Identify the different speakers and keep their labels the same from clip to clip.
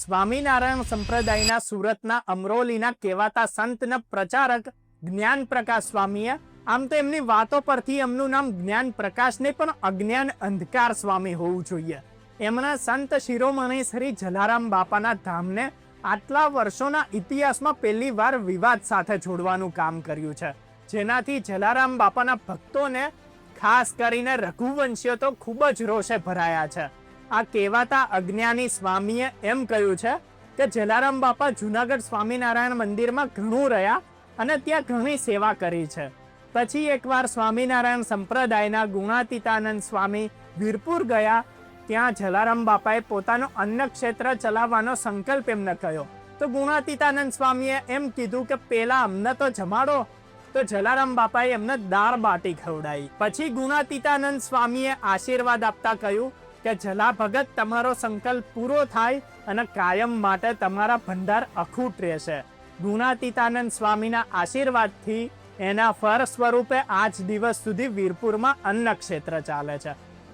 Speaker 1: સ્વામિનારાયણ સંપ્રદાયના સુરતના અમરોલીના કહેવાતા સંતના પ્રચારક જ્ઞાન પ્રકાશ સ્વામીએ, આમ તો એમની વાતો પરથી એમનું નામ જ્ઞાન પ્રકાશ નહીં, પણ અજ્ઞાન અંધકાર સ્વામી હોવું જોઈએ. એમના સંત શિરોમણી શ્રી જલારામ બાપાના ધામને આટલા વર્ષોના ઇતિહાસમાં પહેલી વાર વિવાદ સાથે જોડવાનું કામ કર્યું છે. જેનાથી જલારામ બાપાના ભક્તોને, ખાસ કરીને રઘુવંશીઓ તો ખૂબ જ રોષે ભરાયા છે. આ કહેવાતા અજ્ઞાની સ્વામીએ એમ કહ્યું છે કે જલારામ બાપા જુનાગઢ સ્વામિનારાયણ મંદિરમાં ઘણું રહ્યા અને ત્યાં ઘણી સેવા કરી છે. પછી એકવાર સ્વામિનારાયણ સંપ્રદાયના ગુણાતીતાનંદ સ્વામી વીરપુર ગયા, ત્યાં જલારામ બાપાએ પોતાનો અન્ન ક્ષેત્ર ચલાવવાનો સંકલ્પ એમને કહ્યો તો ગુણાતીતાનંદ સ્વામીએ એમ કીધું કે પેલા અમને તો જમાડો. તો જલારામ બાપાએ એમને દાળ બાટી ખવડાવી. પછી ગુણાતીતાનંદ સ્વામીએ આશીર્વાદ આપતા કહ્યું કે જલા ભગત તમારો સંકલ્પ પૂરો થાય અને કાયમ માટે તમારા ભંડાર અખૂટ રહેશે. ગુણાતીતાનંદ સ્વામીના આશીર્વાદથી એના ફર સ્વરૂપે આજ દિવસ સુધી વીરપુરમાં અન્ન ક્ષેત્ર ચાલે છે.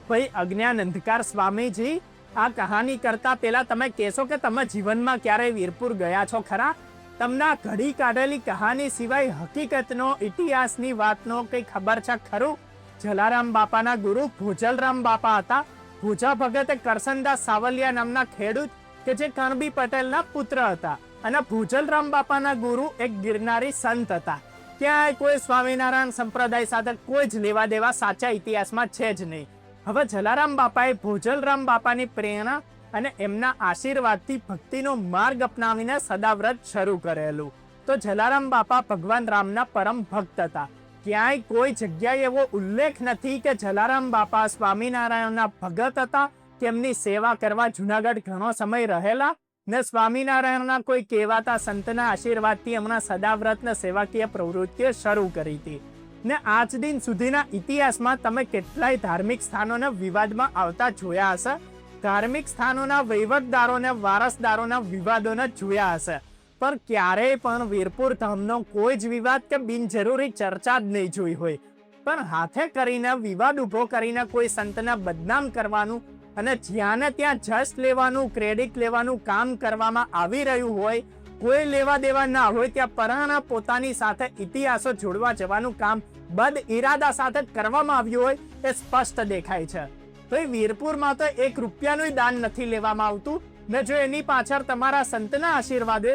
Speaker 1: ભાઈ અજ્ઞાન અંધકાર સ્વામીજી, આ કહાની કરતા પહેલા તમે કહેશો કે તમે જીવનમાં ક્યારેય વીરપુર ગયા છો ખરા? તમને ઘડી કાઢેલી કહાની સિવાય હકીકતનો, ઇતિહાસની વાતનો કંઈ ખબર છે ખરું? જલારામ બાપાના ગુરુ ભોજલરામ બાપા હતા. ભોજા ભગતે કરસનદાસ સાવલિયા નામના ખેડૂત કે જે કણબી પટેલના પુત્ર હતા અને ભોજલરામ બાપાના ગુરુ એક ગિરનારી સંત હતા. ક્યાંય કોઈ સ્વામિનારાયણ સંપ્રદાય સાથે કોઈ જ લેવા દેવા સાચા ઇતિહાસમાં છે જ નહીં. હવે જલારામ બાપાએ ભોજલરામ બાપાની પ્રેરણા અને એમના આશીર્વાદથી ભક્તિનો માર્ગ અપનાવીને સદાવ્રત શરૂ કરેલું. તો જલારામ બાપા ભગવાન રામના પરમ ભક્ત હતા. ક્યાંય કોઈ જગ્યાએ એવો ઉલ્લેખ નથી કે જલારામ બાપા, સ્વામિનારાયણના ભગત હતા, તેમની સેવા કરવા જુનાગઢ ઘણો સમય રહેલા ને સ્વામિનારાયણના કોઈ કહેવાતા સંતના આશીર્વાદથી એમના સદાવ્રતને સેવાકીય પ્રવૃત્તિઓ શરૂ કરી હતી. ને આજ દિન સુધીના ઇતિહાસમાં તમે કેટલાય ધાર્મિક સ્થાનોને વિવાદમાં આવતા જોયા હશે. ધાર્મિક સ્થાનોના વહીવટદારોને, વારસદારોના વિવાદોને જોયા હશે. પણ ક્યારેય પણ વીરપુર ધામનો કોઈ જ વિવાદ કે બિનજરૂરી ચર્ચા જ નહીં જોઈ હોય. પણ હાથે કરીને વિવાદ ઊભો કરીને કોઈ સંતને બદનામ કરવાનું અને જ્યાં ને ત્યાં જસ્ટ લેવાનું, ક્રેડિટ લેવાનું કામ કરવામાં આવી રહ્યું હોય, કોઈ લેવા દેવા ના હોય, ત્યાં પરાણા પોતાની સાથે ઇતિહાસો જોડવા જવાનું કામ બદ ઇરાદા સાથે કરવામાં આવ્યું હોય એ સ્પષ્ટ દેખાય છે. તો એ વીરપુરમાં તો એક રૂપિયાનું દાન નથી લેવામાં આવતું. ને જો એની પાછળ તમારા સંતના આશીર્વાદ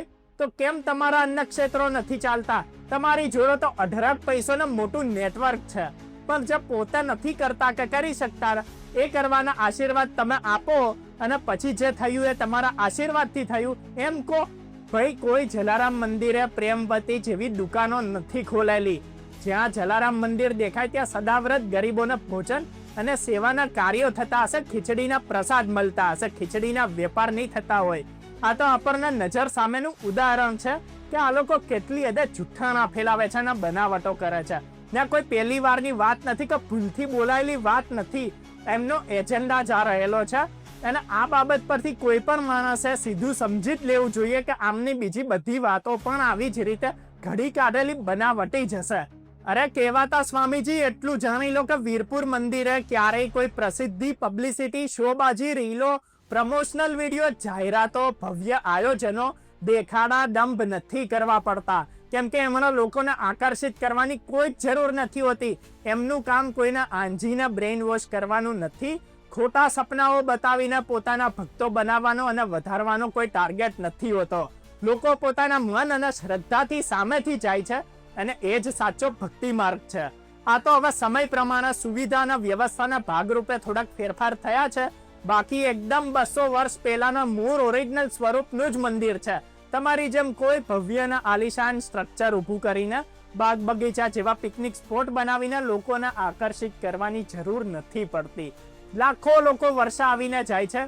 Speaker 1: તો કેમ તમારા અન્ય ક્ષેત્રો નથી ચાલતા? તમારી જોડે તો અઢળક પૈસોનું મોટું નેટવર્ક છે. પણ જે પોતે નથી કરતા કે કરી શકતા, એ કરવાના આશીર્વાદ તમે આપો અને પછી જે થયું એ તમારા આશીર્વાદથી થયું. એમ કહો. ભાઈ, કોઈ જલારામ મંદિરે પ્રેમવતી જેવી દુકાનો નથી ખોલેલી. જ્યાં જલારામ મંદિર દેખાય ત્યાં સદાવ્રત ગરીબોને ભોજન અને સેવાના કાર્યો થતા હશે, ખીચડીના પ્રસાદ મળતા હશે, ખીચડીના વેપાર નહીં થતા હોય. આ તો આપણને નજર સામેનું ઉદાહરણ છે કે આ લોકો કેટલી હદે જુઠ્ઠાણા ફેલાવે છે અને બનાવટો કરે છે. ને કોઈ પહેલી વારની વાત નથી કે ભૂલથી બોલાયેલી વાત નથી. એમનો એજન્ડા જ આ રહેલો છે. અને આ બાબત પરથી કોઈ પણ માણસે સીધું સમજી જ લેવું જોઈએ કે આમની બીજી બધી વાતો પણ આવી જ રીતે ઘડી કાઢેલી બનાવટી જશે અરે કહેવાતા સ્વામીજી, એટલું જાણી લો કે વીરપુર મંદિરે ક્યારેય કોઈ પ્રસિદ્ધિ પબ્લિસિટી શોબાજી, રીલો પ્રમોશનલ વીડિયો જાહેરાતો, ભવ્ય આયોજનો, દેખાડા દંભ નથી કરવા પડતા. કેમ કે એમના લોકોને આકર્ષિત કરવાની કોઈ જ જરૂર નથી હોતી. એમનું કામ કોઈના આંજીને બ્રેઇન વોશ કરવાનું નથી. ખોટા સપનાઓ બતાવીને પોતાના ભક્તો બનાવવાનો અને વધારવાનો કોઈ ટાર્ગેટ નથી હોતો. લોકો પોતાના મન અને શ્રદ્ધાથી સામેથી જાય છે અને એ જ સાચો ભક્તિ માર્ગ છે. આ તો હવે સમય પ્રમાણે સુવિધા અને વ્યવસ્થાના ભાગરૂપે થોડાક ફેરફાર થયા છે. બાકી એકદમ બસો વર્ષ પહેલાના મૂળ ઓરિજિનલ સ્વરૂપનું જ મંદિર છે. તમારી જેમ કોઈ ભવ્યના આલિશાન સ્ટ્રક્ચર ઊભું કરીને બાગ બગીચા જેવા પિકનિક સ્પોટ બનાવીને લોકોને આકર્ષિત કરવાની જરૂર નથી પડતી. લાખો લોકો વર્ષા આવીને જાય છે.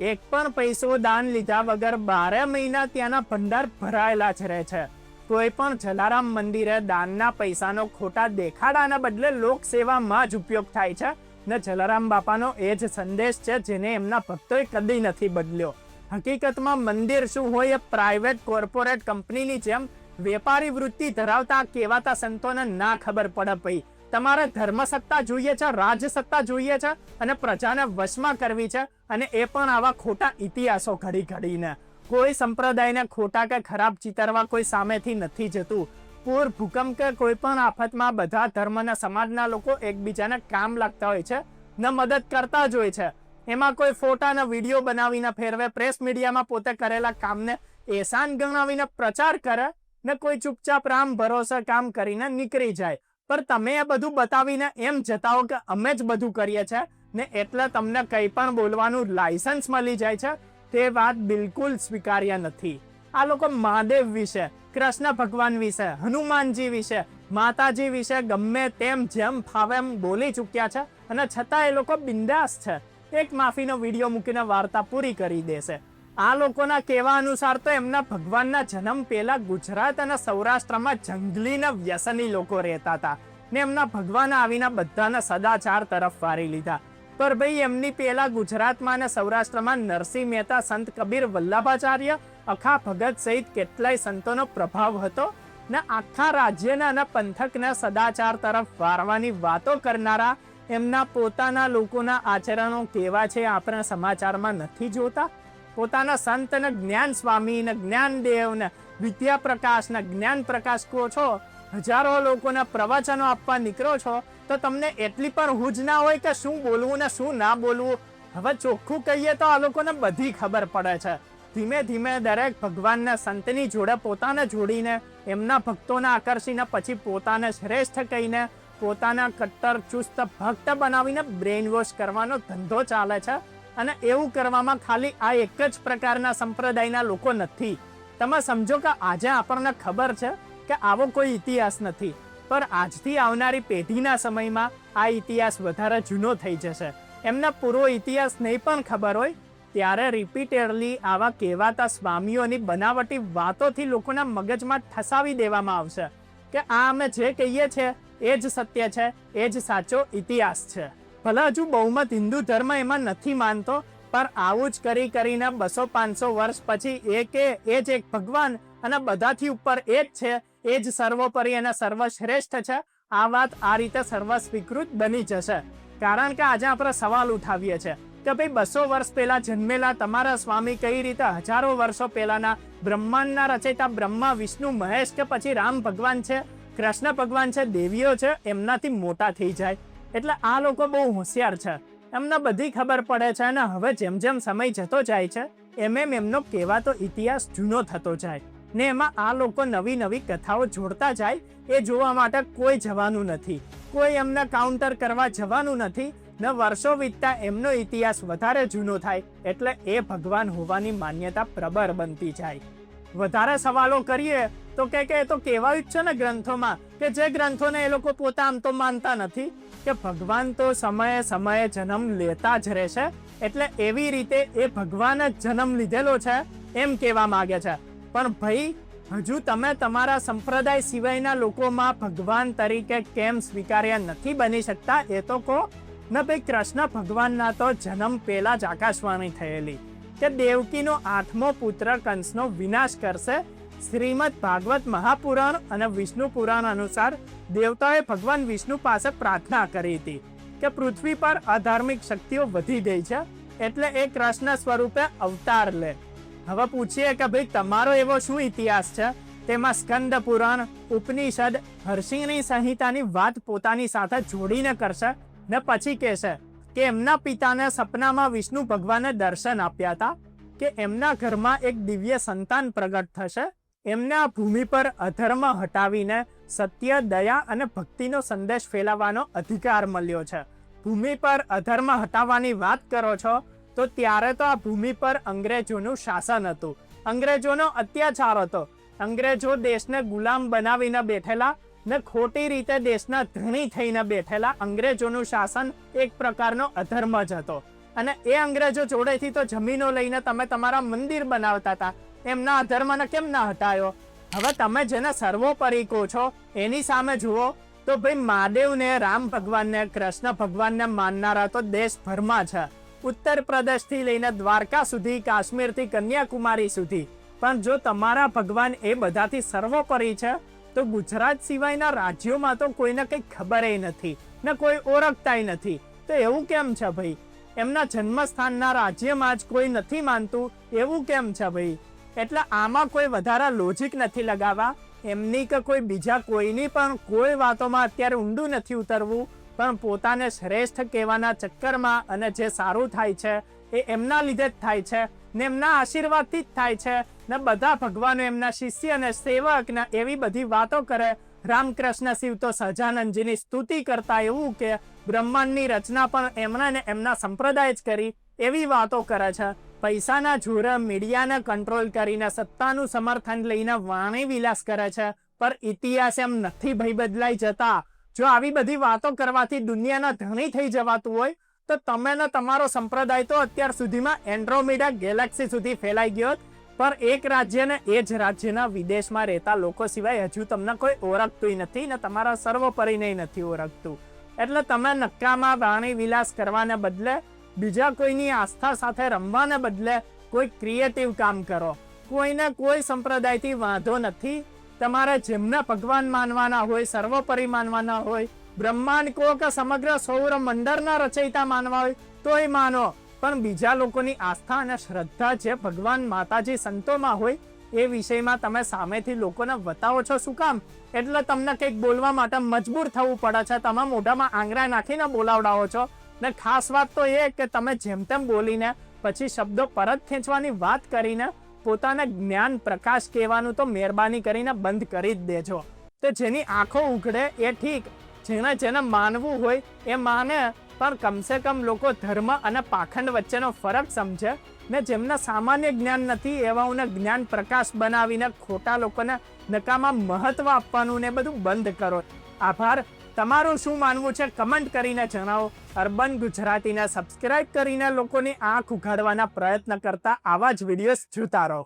Speaker 1: એક પણ પૈસો દાન લીધા વગર બારે મહિના ત્યાંના ભંડાર ભરાયેલા જ રહે છે. કોઈ પણ જલારામ મંદિરે દાનના પૈસાનો ખોટા દેખાડાના બદલે લોક સેવામાં જ ઉપયોગ થાય છે. ને જલારામ બાપાનો એ જ સંદેશ છે જેને એમના ભક્તોએ કદી નથી બદલ્યો. હકીકતમાં મંદિર શું હોય એ પ્રાઇવેટ કોર્પોરેટ કંપનીની જેમ વેપારી વૃત્તિ ધરાવતા કેવાતા સંતોને ના ખબર પડે પઈ. તમારે ધર્મ સત્તા જોઈએ છે, રાજસત્તા જોઈએ છે અને પ્રજાને વશમાં કરવી છે અને એ પણ આવા ખોટા ઇતિહાસો ઘડી ઘડીને. કોઈ સંપ્રદાયને ખોટા કે ખરાબ ચિતરવા કોઈ સામેથી નથી જતું. પૂર, ભૂકંપ કે કોઈ પણ આફતમાં બધા ધર્મના સમાજના લોકો એકબીજાને કામ લાગતા હોય છે, ને મદદ કરતા જ હોય છે. એમાં કોઈ ફોટાના વીડિયો બનાવીને ફેરવે, પ્રેસ મીડિયામાં પોતે કરેલા કામને એહસાન ગણાવીને પ્રચાર કરે, ને કોઈ ચૂપચાપ રામ ભરોસે કામ કરીને નીકળી જાય. પણ તમે એ બધું બતાવીને એમ જતાઓ કે અમે જ બધું કરીએ છીએ ને એટલે તમને કંઈ પણ બોલવાનું લાયસન્સ મળી જાય છે, તે વાત બિલકુલ સ્વીકાર્ય નથી. આ લોકો મહાદેવ વિશે, કૃષ્ણ ભગવાન વિશે, હનુમાનજી વિશે, માતાજી વિશે ગમે તેમ જેમ ફાવે એમ બોલી ચૂક્યા છે અને છતાં એ લોકો બિંદાસ છે. એક માફીનો વીડિયો મૂકીને વાર્તા પૂરી કરી દેશે. આ લોકોના કહેવા અનુસાર તો એમના ભગવાનના જન્મ પહેલા ગુજરાત અને સૌરાષ્ટ્રમાં જંગલીના વ્યસની લોકો રહેતા હતા ને એમના ભગવાન આવીને બધાને સદાચાર તરફ વારી લીધા. પર ભાઈ એમની પહેલા ગુજરાતમાં અને સૌરાષ્ટ્રમાં નરસિંહ મહેતા, સંત કબીર વલ્લભાચાર્ય, અખા ભગત સહિત કેટલાય સંતોનો પ્રભાવ હતો ને આખા રાજ્યના અને પંથકના સદાચાર તરફ વારવાની વાતો કરનારા એમના પોતાના લોકોના આચરણો કેવા છે આપણે સમાચારમાં નથી જોતા? પોતાના સંત ને જ્ઞાન સ્વામી ને જ્ઞાન દેવ ને વિદ્યા પ્રકાશ ને જ્ઞાન પ્રકાશ કહો છો? હજારો લોકોને પ્રવચનો આપવા નીકળો છો? તો તમને એટલી પણ હુજ ના હોય કે શું બોલવું ને શું ના બોલવું? હવે ચોખ્ખું કહીએ તો આ લોકોને બધી ખબર પડે છે. ધીમે ધીમે દરેક ભગવાનના સંતની જોડે પોતાને જોડીને, એમના ભક્તોને આકર્ષીને, પછી પોતાને શ્રેષ્ઠ કહીને, પોતાના કટ્ટર ચુસ્ત ભક્ત બનાવીને બ્રેઇન વોશ કરવાનો ધંધો ચાલે છે. અને એવું કરવામાં ખાલી આ એક જ પ્રકારના સંપ્રદાયના લોકો નથી. તમે સમજો કે આજે આપણને ખબર છે કે આવો કોઈ ઇતિહાસ નથી. પણ આજથી આવનારી પેઢીના સમયમાં આ ઇતિહાસ વધારે જૂનો થઈ જશે. એમના પૂરો ઇતિહાસ નહીં પણ ખબર હોય, ત્યારે રિપીટેડલી આવા કહેવાતા સ્વામીઓની બનાવટી વાતોથી લોકોના મગજમાં ઠસાવી દેવામાં આવશે કે આ અમે જે કહીએ છીએ એ જ સત્ય છે, એ જ સાચો ઇતિહાસ છે. ભલે હજુ બહુમત હિન્દુ ધર્મ એમાં નથી માનતો, પણ આવું જ કરી કરીને બસો પાંચસો વર્ષ પછી એ કે એ જ એક ભગવાન અને બધાથી ઉપર એ જ છે એ જ સર્વોપરી અને સર્વશ્રેષ્ઠ છે. આ વાત આ રીતે સર્વસ્વીકૃત બની જશે. કારણ કે આજે આપણે સવાલ ઉઠાવીએ છીએ કે ભાઈ બસો વર્ષ પહેલા જન્મેલા તમારા સ્વામી કઈ રીતે હજારો વર્ષો પહેલાના બ્રહ્માંડના રચયતા બ્રહ્મા, વિષ્ણુ, મહેશ કે પછી રામ ભગવાન છે, કૃષ્ણ ભગવાન છે, દેવીઓ છે, એમનાથી મોટા થઈ જાય. એટલે આ લોકો બહુ હોશિયાર છે. એમને બધી ખબર પડે છે અને હવે જેમ જેમ સમય જતો જાય છે, એમ એમ એમનો કહેવાતો ઇતિહાસ જૂનો થતો જાય. ને એમાં આ લોકો નવી નવી કથાઓ જોડતા જાય, એ જોવા માટે કોઈ જવાનું નથી. કોઈ એમને કાઉન્ટર કરવા જવાનું નથી. ને વર્ષો વીતતા એમનો ઇતિહાસ વધારે જૂનો થાય, એટલે એ ભગવાન હોવાની માન્યતા પ્રબળ બનતી જાય. વધારે સવાલો કરીએ તો કે કે એ તો કહેવાયું જ છે ને ગ્રંથોમાં, કે જે ગ્રંથોને એ લોકો પોતા આમ તો માનતા નથી, કે ભગવાન તો સમયે સમયે જન્મ લેતા જ રહેશે, એટલે એવી રીતે એ ભગવાન જ જન્મ લીધેલો છે, એમ કહેવા માગે છે. પણ ભાઈ, હજુ તમે તમારા સંપ્રદાય સિવાયના લોકોમાં ભગવાન તરીકે કેમ સ્વીકાર્ય નથી બની શકતા, એ તો કહો. ને ભાઈ, કૃષ્ણ ભગવાનના તો જન્મ પહેલા જ આકાશવાણી થયેલી કે દેવકીનો આઠમો પુત્ર કંસનો વિનાશ કરશે. શ્રીમદ ભાગવત મહાપુરાણ અને વિષ્ણુ પુરાણ અનુસાર દેવતાએ ભગવાન વિષ્ણુ પાસે પ્રાર્થના કરી હતી કે પૃથ્વી પર અધાર્મિક શક્તિઓ વધી ગઈ છે, એટલે એ કૃષ્ણ સ્વરૂપે અવતાર લે. હવે પૂછીએ કે ભાઈ, તમારો એવો શું ઇતિહાસ છે? તેમાં સ્કંદ પુરાણ, ઉપનિષદ હર્ષિણી સંહિતાની વાત પોતાની સાથે જોડીને કરશે ને પછી કહેશે કે એમના પિતાને સપનામાં વિષ્ણુ ભગવાને દર્શન આપ્યા હતા કે એમના ઘરમાં એક દિવ્ય સંતાન પ્રગટ થશે. એમને આ ભૂમિ પર અધર્મ હટાવીને સત્ય, દયા અને ભક્તિનો સંદેશ ફેલાવવાનો અધિકાર મળ્યો છે. ભૂમિ પર અધર્મ હટાવવાની વાત કરો છો તો ત્યારે તો આ ભૂમિ પર અંગ્રેજોનું શાસન હતું. અંગ્રેજોનો અત્યાચાર હતો. અંગ્રેજો દેશને ગુલામ બનાવીને બેઠેલા ને ખોટી રીતે દેશના ધણી થઈને બેઠેલા અંગ્રેજોનું શાસન એક પ્રકારનો અધર્મ જ હતો. અને એ અંગ્રેજો જોડેથી તો જમીનો લઈને તમે તમારા મંદિર બનાવતા હતા. એમના અધર્મને કેમ ના હટાયો? હવે તમે જેને સર્વોપરી કહો છો, એની સામે જુઓ, તો ભાઈ મહાદેવને, રામ ભગવાનને, કૃષ્ણ ભગવાનને માનનારા તો દેશભરમાં છે ઉત્તર પ્રદેશથી લઈને દ્વારકા સુધી, કાશ્મીરથી કન્યાકુમારી સુધી. પણ જો તમારા ભગવાન એ બધાથી સર્વોપરી છે, તો ગુજરાત સિવાયના રાજ્યોમાં તો કોઈને કંઈ ખબર નથી, ને કોઈ ઓળખતાય નથી. તો એવું કેમ છે ભાઈ? એમના જન્મસ્થાનના રાજ્યમાં જ કોઈ નથી માનતું, એવું કેમ છે ભાઈ? એટલે આમાં કોઈ વધારા લોજિક નથી લગાવવા, એમની કે કોઈ બીજા કોઈની પણ કોઈ વાતોમાં અત્યારે ઊંડું નથી ઉતરવું પણ પોતાને શ્રેષ્ઠ કહેવાના ચક્કરમાં અને જે સારું થાય છે, એ એમના લીધે જ થાય છે ને એમના આશીર્વાદથી જ થાય છે ને બધા ભગવાનો એમના શિષ્ય અને સેવક ને એવી બધી વાતો કરે. રામકૃષ્ણ શિવ તો સહજાનંદજીની સ્તુતિ કરતા એવું કે બ્રહ્માંડની રચના પણ એમના ને એમના સંપ્રદાય જ કરી એવી વાતો કરે છે. પૈસાના જોરે મીડિયાને કંટ્રોલ કરીને સત્તાનું સમર્થન લઈને વાણી વિલાસ કરે છે પર ઇતિહાસ એમ નથી ભય બદલાઈ જતા. જો આવી બધી વાતો કરવાથી દુનિયાના ધણી થઈ જવાતું હોય, તો તમે તમારો સંપ્રદાય તો અત્યાર સુધીમાં એન્ડ્રોમીડા ગેલેક્સી સુધી ફેલાઈ ગયો. પર એક રાજ્યને એ જ રાજ્યના વિદેશમાં રહેતા લોકો સિવાય હજુ તમને કોઈ ઓળખતું નથી ને તમારા સર્વોપરીને નથી ઓળખતું. એટલે તમે નક્કામાં વાણી વિલાસ કરવાને બદલે બીજા કોઈની આસ્થા સાથે રમવાને બદલે કોઈ ક્રિએટિવ કામ કરો. કોઈને કોઈ સંપ્રદાયથી વાંધો નથી. તમારે જેમને ભગવાન માનવાના હોય, સર્વોપરી માનવાના હોય, બ્રહ્માંડ કહો કે સમગ્ર સૌર મંડળના રચયિતા માનવા હોય, તોય માનો. પણ બીજા લોકોની આસ્થા અને શ્રદ્ધા જે ભગવાન માતાજી સંતોમાં હોય, એ વિષયમાં તમે સામેથી લોકોને બતાવો છો શું કામ? એટલે તમને કંઈક બોલવા માટે મજબૂર થવું પડે છે. તમે મોઢામાં આંગળા નાખીને બોલાવડાવો છો. ને ખાસ વાત તો એ કે તમે જેમ તેમ બોલીને, પછી શબ્દો પરત ખેંચવાની વાત કરીને પોતાને જ્ઞાન પ્રકાશ કહેવાનું તો મહેરબાની કરીને બંધ કરી જ દેજો. તો જેની આંખો ઉઘડે એ ઠીક જેને જેને માનવું હોય એ માને, પણ કમસે કમ લોકો ધર્મ અને પાખંડ વચ્ચેનો ફરક સમજે. ને જેમને સામાન્ય જ્ઞાન નથી એવાઓને જ્ઞાન પ્રકાશ બનાવીને ખોટા લોકોને નકામાં મહત્વ આપવાનું ને બધું બંધ કરો. આભાર. તમારું શું માનવું છે? કમેન્ટ કરીને જણાવો. અર્બન ગુજરાતીના સબસ્ક્રાઇબ કરીને લોકોની આંખ ઉઘાડવાના પ્રયત્ન કરતા આવા જ વિડીયોઝ જોતા રહો.